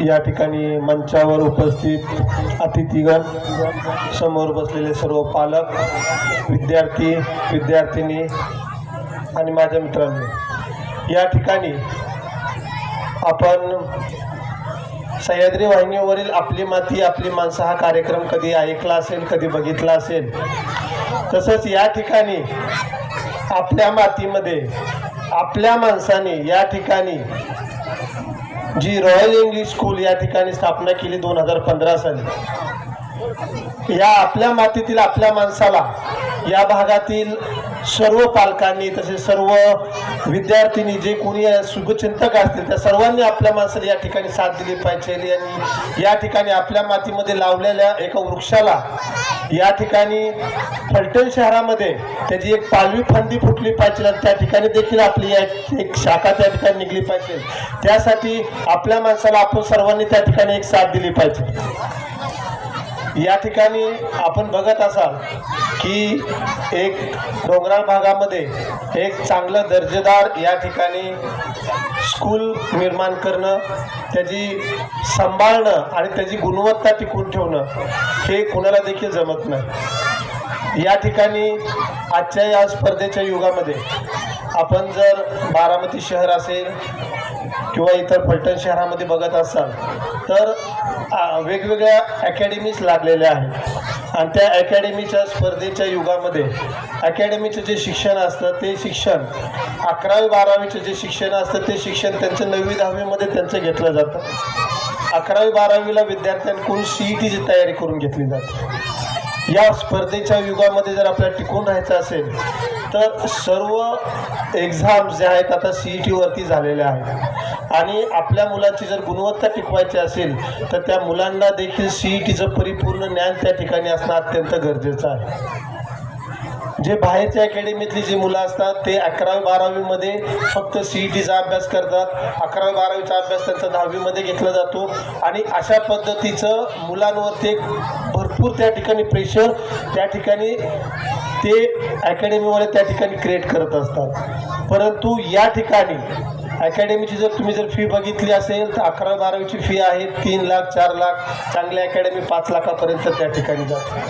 या ठिकाणी मंचावर उपस्थित अतिथीगण समोर बसलेले सर्व पालक विद्यार्थी विद्यार्थिनी आणि माझ्या मित्रांनी या ठिकाणी आपण सह्याद्री वाहिनीवरील आपली माती आपली माणसं हा कार्यक्रम कधी ऐकला असेल कधी बघितला असेल तसंच या ठिकाणी आपल्या मातीमध्ये आपल्या माणसाने या ठिकाणी जी रॉयल इंग्लिश स्कूल या ठिकाणी स्थापना केली दोन हजार पंधरा साली. या आपल्या मातीतील आपल्या माणसाला या भागातील सर्व पालकांनी तसेच सर्व विद्यार्थ्यांनी जे कोणी शुभचिंतक असतील त्या सर्वांनी आपल्या माणसाला या ठिकाणी साथ दिली पाहिजे. आणि या ठिकाणी आपल्या मातीमध्ये लावलेल्या एका वृक्षाला या ठिकाणी फलटण शहरामध्ये त्याची एक पालवी फांदी फुटली पाहिजे आणि त्या ठिकाणी देखील आपली एक शाखा त्या ठिकाणी निघली पाहिजे. त्यासाठी आपल्या माणसाला आपण सर्वांनी त्या ठिकाणी एक साथ दिली पाहिजे. या ठिकाणी आपण बघत असाल की एक डोंगराळ भागामध्ये एक चांगलं दर्जेदार या ठिकाणी स्कूल निर्माण करणं त्याची सांभाळणं आणि त्याची गुणवत्ता टिकून ठेवणं हे कुणाला देखील जमत नाही. या ठिकाणी आजच्या या स्पर्धेच्या युगामध्ये आपण जर बारामती शहर असेल किंवा इतर फलटण शहरामध्ये बघत असाल तर वेगवेगळ्या अकॅडमीज लागलेल्या आहेत. आणि त्या अकॅडमीच्या स्पर्धेच्या युगामध्ये अकॅडमीचं जे शिक्षण असतं ते शिक्षण अकरावी बारावीचं जे शिक्षण असतं ते शिक्षण त्यांचं नववी दहावीमध्ये त्यांचं घेतलं जातं. अकरावी बारावीला विद्यार्थ्यांकडून सी ई टीची तयारी करून घेतली जाते? या स्पर्धेच्या युगामध्ये जर आपल्याला टिकून राहायचं असेल तर सर्व एक्झाम्स ज्या आहेत आता सी ई टीवरती झालेल्या आहेत. आणि आपल्या मुलाची जर गुणवत्ता टिकवायची असेल तर त्या मुलांना देखील सी ई टीचं परिपूर्ण ज्ञान त्या ठिकाणी असणं अत्यंत गरजेचं आहे. जे बाहेरच्या अकॅडमीतली जी मुलं असतात ते अकरावी बारावीमध्ये फक्त सी ई टीचा अभ्यास करतात. अकरावी बारावीचा अभ्यास त्यांचा दहावीमध्ये घेतला जातो. आणि अशा पद्धतीचं मुलांवरती एक भरपूर त्या ठिकाणी प्रेशर त्या ठिकाणी ते अकॅडमीवाले त्या ठिकाणी क्रिएट करत असतात. परंतु या ठिकाणी अकॅडमीची जर तुम्ही जर फी बघितली असेल तर अकरावी बारावीची फी आहे तीन लाख चार लाख चांगल्या अकॅडमी पाच लाखापर्यंत त्या ठिकाणी जाते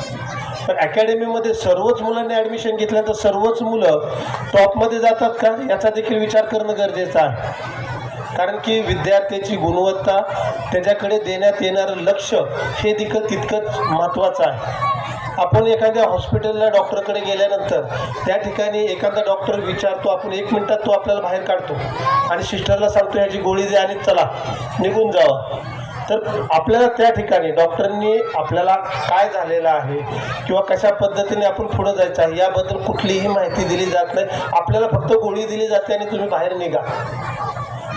तर अकॅडमीमध्ये सर्वच मुलांनी ॲडमिशन घेतल्यानंतर सर्वच मुलं टॉपमध्ये जातात का? याचा देखील विचार करणं गरजेचं आहे. कारण की विद्यार्थ्याची गुणवत्ता त्याच्याकडे देण्यात येणारं लक्ष हे देखील तितकंच महत्त्वाचं आहे. आपण एखाद्या हॉस्पिटलला डॉक्टरकडे गेल्यानंतर त्या ठिकाणी एखादा डॉक्टर विचारतो आपण एक मिनिटात तो आपल्याला बाहेर काढतो आणि सिस्टरला सांगतो ह्याची गोळी द्या आणि चला निघून जावा. तर आपल्याला त्या ठिकाणी डॉक्टरांनी आपल्याला काय झालेलं आहे किंवा कशा पद्धतीने आपण पुढं जायचं आहे याबद्दल कुठलीही माहिती दिली जात नाही. आपल्याला फक्त गोळी दिली जाते आणि तुम्ही बाहेर निघा.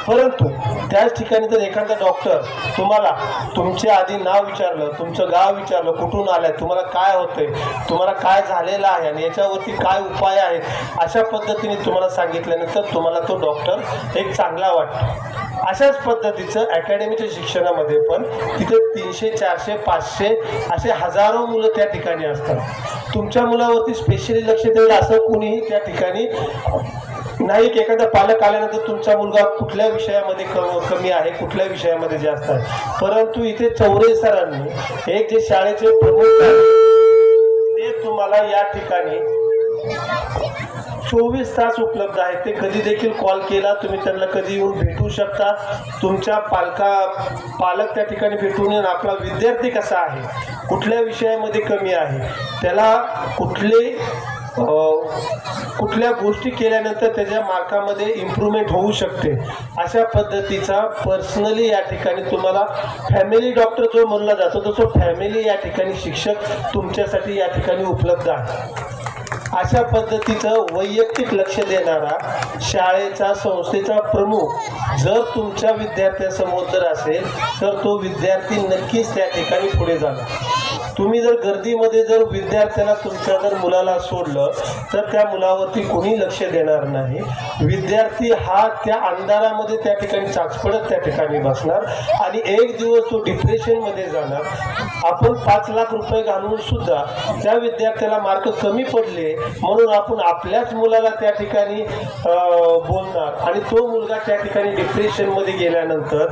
परंतु त्याच ठिकाणी जर एखादा डॉक्टर तुम्हाला तुमचे आधी नाव विचारलं तुमचं गाव विचारलं कुठून आलाय तुम्हाला काय होतंय तुम्हाला काय झालेलं आहे आणि याच्यावरती काय उपाय आहेत अशा पद्धतीने तुम्हाला सांगितल्यानंतर तुम्हाला तो डॉक्टर एक चांगला वाटतो. अशाच पद्धतीचं अकॅडमीच्या शिक्षणामध्ये पण तिथे तीनशे चारशे पाचशे असे हजारो मुलं त्या ठिकाणी असतात. तुमच्या मुलावरती स्पेशली लक्ष द्यायला असं कुणीही त्या ठिकाणी नाही एखादा पालक आल्यानंतर तुमचा मुलगा कुठल्या विषयामध्ये कमी आहे कुठल्या विषयामध्ये जास्त आहे? परंतु इथे चौरे सरांनी एक जे शाळेचे प्रमुख ते तुम्हाला या ठिकाणी चोवीस तास उपलब्ध आहेत. ते कधी देखील कॉल केला तुम्ही त्यांना कधी येऊन भेटू शकता. तुमच्या पालका पालक त्या ठिकाणी भेटून येऊन आपला विद्यार्थी कसा आहे कुठल्या विषयामध्ये कमी आहे त्याला कुठले कुठल्या गोष्टी केल्यानंतर त्याच्या मार्कामध्ये इम्प्रूव्हमेंट होऊ शकते? अशा पद्धतीचा पर्सनली या ठिकाणी तुम्हाला फॅमिली डॉक्टर जो म्हणला जातो तसं फॅमिली या ठिकाणी शिक्षक तुमच्यासाठी या ठिकाणी उपलब्ध आहे. अशा पद्धतीचं वैयक्तिक लक्ष देणारा शाळेचा संस्थेचा प्रमुख जर तुमच्या विद्यार्थ्यासमोर जर असेल तर तो विद्यार्थी नक्कीच त्या ठिकाणी पुढे जाणार. तुम्ही जर गर्दीमध्ये जर विद्यार्थ्याला तुमच्या जर मुलाला सोडलं तर त्या मुलावरती कोणी लक्ष देणार नाही. विद्यार्थी हा त्या अंधारामध्ये त्या ठिकाणी चाचपडत त्या ठिकाणी बसणार आणि एक दिवस तो डिप्रेशनमध्ये जाणार. आपण पाच लाख रुपये घालून सुद्धा त्या विद्यार्थ्याला मार्क कमी पडले म्हणून आपण आपल्याच मुलाला त्या ठिकाणी बोलणार. आणि तो मुलगा त्या ठिकाणी डिप्रेशनमध्ये गेल्यानंतर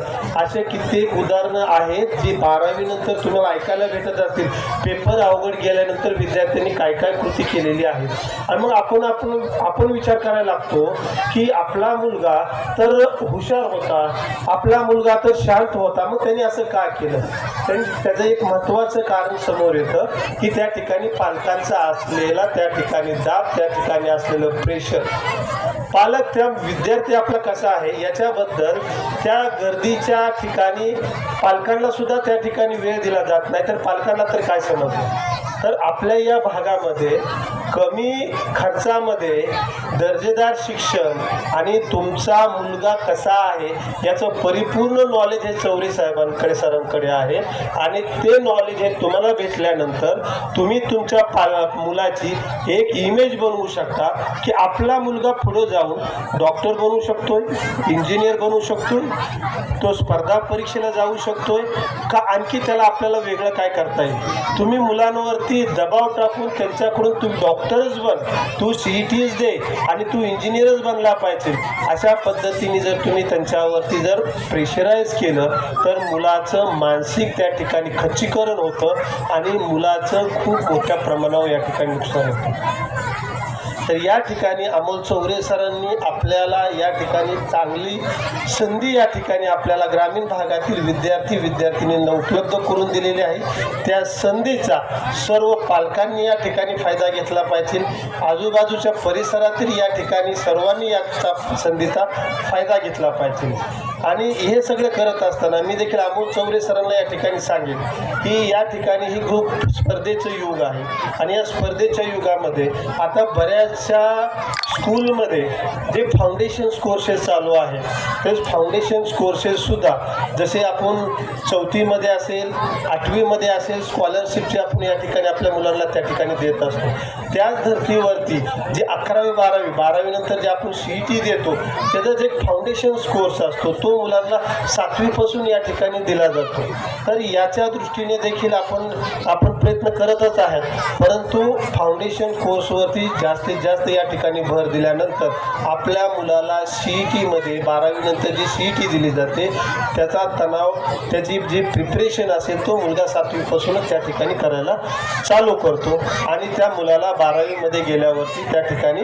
असे कित्येक उदाहरणं आहेत जी बारावीनंतर तुम्हाला ऐकायला भेटत असतील. पेपर अवघड गेल्यानंतर विद्यार्थ्यांनी काय काय कृती केलेली आहे आणि मग आपण आपण आपण विचार करायला लागतो की आपला मुलगा तर हुशार होता. आपला मुलगा तर शांत होता. मग त्यांनी असं का केलं? त्यांनी त्याचं एक महत्त्वाचं कारण समोर येतं की त्या ठिकाणी पालकांचा असलेला त्या ठिकाणी दाब त्या ठिकाणी असलेलं प्रेशर पालक त्या विद्यार्थी आपला कसा आहे याच्याबद्दल त्या गर्दीच्या ठिकाणी पालकांना सुद्धा त्या ठिकाणी वेळ दिला जात नाही. तर पालकांना तर काय समजलं? तर आपल्या या भागामध्ये कमी खर्चामध्ये दर्जेदार शिक्षण आणि तुमचा मुलगा कसा आहे याचं परिपूर्ण नॉलेज हे चौरे साहेबांकडे सरांकडे आहे. आणि ते नॉलेज हे तुम्हाला भेटल्यानंतर तुम्ही तुमच्या पाला मुलाची एक इमेज बनवू शकता की आपला मुलगा पुढं जाऊन डॉक्टर बनू शकतोय इंजिनियर बनू शकतोय तो स्पर्धा परीक्षेला जाऊ शकतोय का आणखी त्याला आपल्याला वेगळं काय करता येईल? तुम्ही मुलांवरती दबाव टाकून त्यांच्याकडून डॉक्टर डॉक्टरच बन तू सी ई टीच दे आणि तू इंजिनियरच बनला पाहिजे. अशा पद्धतीने जर तुम्ही त्यांच्यावरती जर प्रेशराईज केलं तर मुलाचं मानसिक त्या ठिकाणी खच्चीकरण होतं आणि मुलाचं खूप मोठ्या प्रमाणावर या ठिकाणी नुकसान होतं. तर या ठिकाणी अमोल चौरे सरांनी आपल्याला या ठिकाणी चांगली संधी या ठिकाणी आपल्याला ग्रामीण भागातील विद्यार्थी विद्यार्थिनींना उपलब्ध करून दिलेली आहे. त्या संधीचा सर्व पालकांनी या ठिकाणी फायदा घेतला पाहिजे. आजूबाजूच्या परिसरातील या ठिकाणी सर्वांनी याचा संधीचा फायदा घेतला पाहिजे. आणि हे सगळं करत असताना मी देखील अमोल चौरे सरांना या ठिकाणी सांगेन की या ठिकाणी ही ग्रुप स्पर्धेचं युग आहे. आणि या स्पर्धेच्या युगामध्ये आता बऱ्याचशा स्कूलमध्ये जे फाउंडेशन कोर्सेस चालू आहे तेच फाउंडेशन कोर्सेससुद्धा जसे आपण चौथीमध्ये असेल आठवीमध्ये असेल स्कॉलरशिपचे आपण या ठिकाणी आपल्या मुलांना त्या ठिकाणी देत असतो. त्याच धर्तीवरती जे अकरावी बारावी बारावीनंतर जे आपण सी ई टी देतो त्याचा जे फाउंडेशन कोर्स असतो तो मुलांना सातवीपासून या ठिकाणी दिला जातो. तर याच्या दृष्टीने देखील आपण आपण प्रयत्न करतच आहेत. परंतु फाउंडेशन कोर्सवरती जास्तीत जास्त या ठिकाणी भर दिल्यानंतर आपल्या मुलाला सी ई टीमध्ये बारावीनंतर जी सी ई टी दिली जाते त्याचा तणाव त्याची जी प्रिपरेशन असेल तो मुलगा सातवीपासूनच त्या ठिकाणी करायला चालू करतो. आणि त्या मुलाला बारावीमध्ये गेल्यावरती त्या ठिकाणी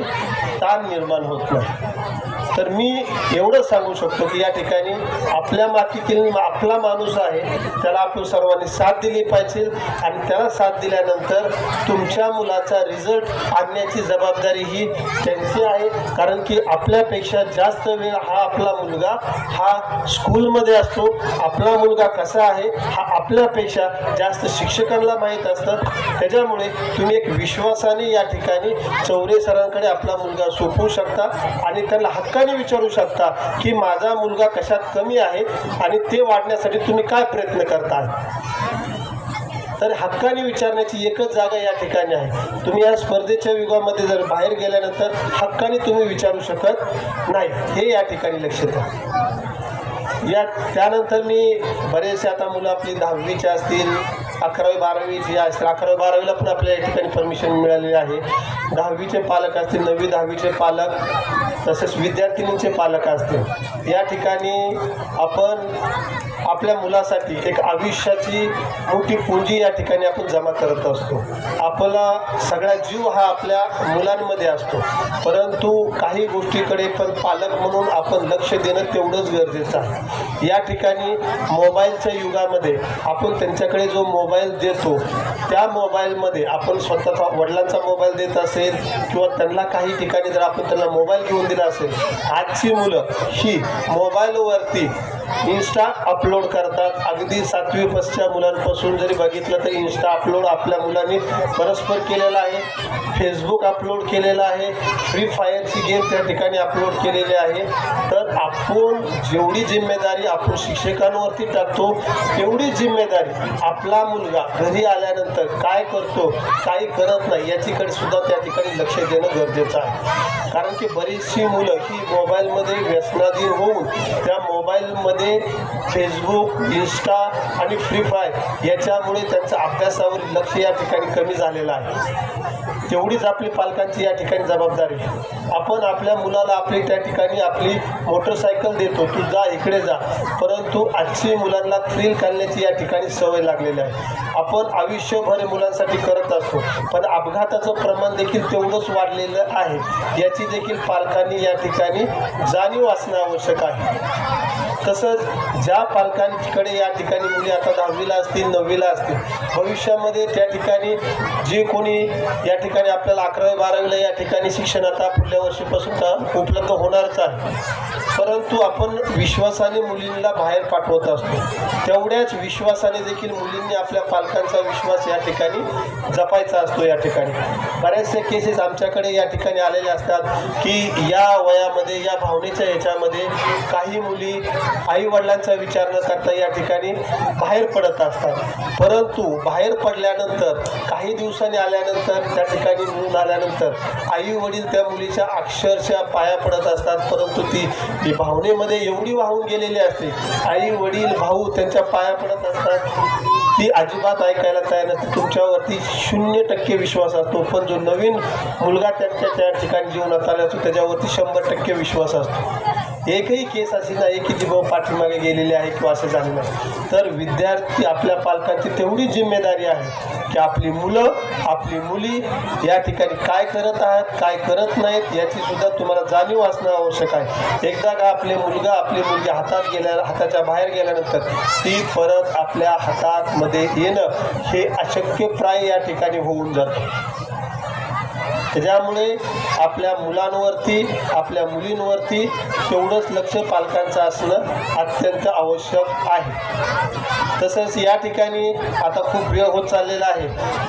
ताण निर्माण होत नाही. तर मी एवढं सांगू शकतो की या ठिकाणी आपल्या मातीतील आपला माणूस आहे त्याला आपण सर्वांनी साथ दिली पाहिजे आणि त्याला साथ दिल्यानंतर तुमच्या मुलाचा रिझल्ट आणण्याची जबाबदारी ही त्यांची आहे. कारण की आपल्यापेक्षा जास्त वेळ हा आपला मुलगा हा स्कूलमध्ये असतो. आपला मुलगा कसा आहे हा आपल्यापेक्षा जास्त शिक्षकांना माहीत असतं. त्याच्यामुळे तुम्ही एक विश्वासाने या ठिकाणी चौरे सरांकडे आपला मुलगा सोपवू शकता आणि त्याला हक्काने विचारू शकता की माझा मुलगा कशात कमी आहे आणि ते वाढण्यासाठी तुम्ही काय प्रयत्न करताय? तर हक्काने विचारण्याची एकच जागा या ठिकाणी आहे. तुम्ही या स्पर्धेच्या युगामध्ये जर बाहेर गेल्यानंतर हक्काने तुम्ही विचारू शकत नाही. हे या ठिकाणी लक्ष द्या या त्यानंतर मी बरेचसे आता मुलं आपली दहावीचे असतील अकरावी बारावीची असतील अकरावी बारावीला पण आपल्या या ठिकाणी परमिशन मिळालेली आहे. दहावीचे पालक असतील नववी दहावीचे पालक तसेच विद्यार्थिनींचे पालक असतील. या ठिकाणी आपण आपल्या मुलासाठी एक आयुष्याची मोठी पुंजी या ठिकाणी आपण जमा करत असतो. आपला सगळा जीव हा आपल्या मुलांमध्ये असतो. परंतु काही गोष्टीकडे पण पालक म्हणून आपण लक्ष देणं तेवढंच गरजेचं आहे. या ठिकाणी मोबाईलच्या युगामध्ये आपण त्यांच्याकडे जो मोबाईल देतो त्या मोबाईलमध्ये आपण स्वतःचा वडिलांचा मोबाईल देत असेल किंवा त्यांना काही ठिकाणी जर आपण त्यांना मोबाईल घेऊन दिला असेल आजची मुलं ही मोबाईलवरती इन्स्टा अपलोड करतात. अगदी सातवी पसच्या मुलांपासून जरी बघितलं तर इन्स्टा अपलोड आपल्या मुलांनी परस्पर केलेला आहे. फेसबुक अपलोड केलेलं आहे. फ्री फायरची गेम त्या ठिकाणी अपलोड केलेली आहे. तर आपण जेवढी जिम्मेदारी आपण शिक्षकांवरती टाकतो तेवढी जिम्मेदारी आपला मुलगा घरी आल्यानंतर काय करतो काही करत नाही याचीकडे सुद्धा त्या ठिकाणी लक्ष देणं गरजेचं आहे. कारण की बरीचशी मुलं ही मोबाईलमध्ये व्यसनाधीन होऊन त्या मोबाईलमध्ये फेसबुक इन्स्टा आणि फ्री फायर याच्यामुळे त्यांचं अभ्यासावर लक्ष या ठिकाणी कमी झालेलं आहे. तेवढीच आपली पालकांची या ठिकाणी जबाबदारी. आपण आपल्या मुलाला आपली त्या ठिकाणी आपली मोटरसायकल देतो तू जा इकडे जा. परंतु आजची मुलांना थ्रिल काढण्याची या ठिकाणी सवय लागलेली आहे. आपण आयुष्यभर मुलांसाठी करत असतो पण अपघाताचं प्रमाण देखील तेवढंच वाढलेलं आहे. याची देखील पालकांनी या ठिकाणी जाणीव असणं आवश्यक आहे. तसंच ज्या पालकांकडे या ठिकाणी मुली आता दहावीला असतील नववीला असतील भविष्यामध्ये त्या ठिकाणी जे कोणी या ठिकाणी आपल्याला अकरावी बारावीला या ठिकाणी शिक्षण आता पुढल्या वर्षीपासून तर उपलब्ध होणारच आहे. परंतु आपण विश्वासाने मुलींना बाहेर पाठवत असतो. तेवढ्याच विश्वासाने देखील मुलींनी आपल्या पालकांचा विश्वास या ठिकाणी जपायचा असतो या ठिकाणी. बऱ्याचशा केसेस आमच्याकडे या ठिकाणी आलेल्या असतात की या वयामध्ये या भावनेच्या ह्याच्यामध्ये काही मुली आई वडिलांचा विचार न करता या ठिकाणी बाहेर पडत असतात. परंतु बाहेर पडल्यानंतर काही दिवसांनी आल्यानंतर त्या ठिकाणी मूल आल्यानंतर आई वडील त्या मुलीच्या अक्षरशः पाया पडत असतात. परंतु ती ती भावनेमध्ये एवढी वाहून गेलेली असते. आई वडील भाऊ त्यांच्या पाया पडत असतात. ती अजिबात ऐकायला तयार नसते. तुमच्यावरती शून्य टक्के विश्वास असतो. पण जो नवीन मुलगा त्यांच्या त्या ठिकाणी जीवनात आला असतो त्याच्यावरती शंभर टक्के विश्वास असतो. एकही केस अशी नाही की जी भाऊ पाठीमागे गेलेली आहे किंवा असं झालं नाही. तर विद्यार्थी आपल्या पालकांची तेवढी जिम्मेदारी आहे की आपली मुलं आपली मुली या ठिकाणी काय करत आहेत काय करत नाहीत याची सुद्धा तुम्हाला जाणीव असणं आवश्यक आहे. एकदा का आपले मुलगा आपली मुलगी हातात गेल्या हाताच्या बाहेर गेल्यानंतर ती परत आपल्या हातातमध्ये येणं हे अशक्यप्राय या ठिकाणी होऊन जातं. त्याच्यामुळे आपल्या मुलांवरती आपल्या मुलींवरती तेवढंच लक्ष पालकांचं असणं अत्यंत आवश्यक आहे. तसंच या ठिकाणी आता खूप वेळ होत चाललेला आहे.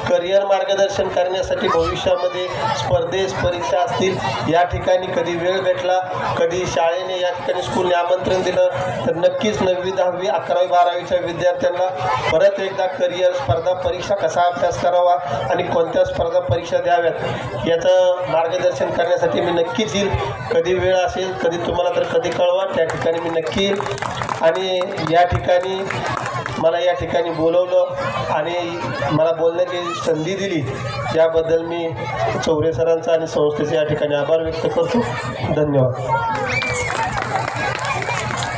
करिअर मार्गदर्शन करण्यासाठी भविष्यामध्ये स्पर्धेस परीक्षा असतील या ठिकाणी कधी वेळ भेटला कधी शाळेने या ठिकाणी स्कूलने आमंत्रण दिलं तर नक्कीच नववी दहावी अकरावी बारावीच्या विद्यार्थ्यांना परत एकदा करिअर स्पर्धा परीक्षा कसा अभ्यास करावा आणि कोणत्या स्पर्धा परीक्षा द्याव्यात या याचं मार्गदर्शन करण्यासाठी मी नक्कीच येईल. कधी वेळ असेल कधी तुम्हाला तर कधी कळवा त्या ठिकाणी मी नक्की येईल. आणि या ठिकाणी मला या ठिकाणी बोलवलं आणि मला बोलण्याची संधी दिली याबद्दल मी चौरे सरांचा आणि संस्थेचे या ठिकाणी आभार व्यक्त करतो. धन्यवाद.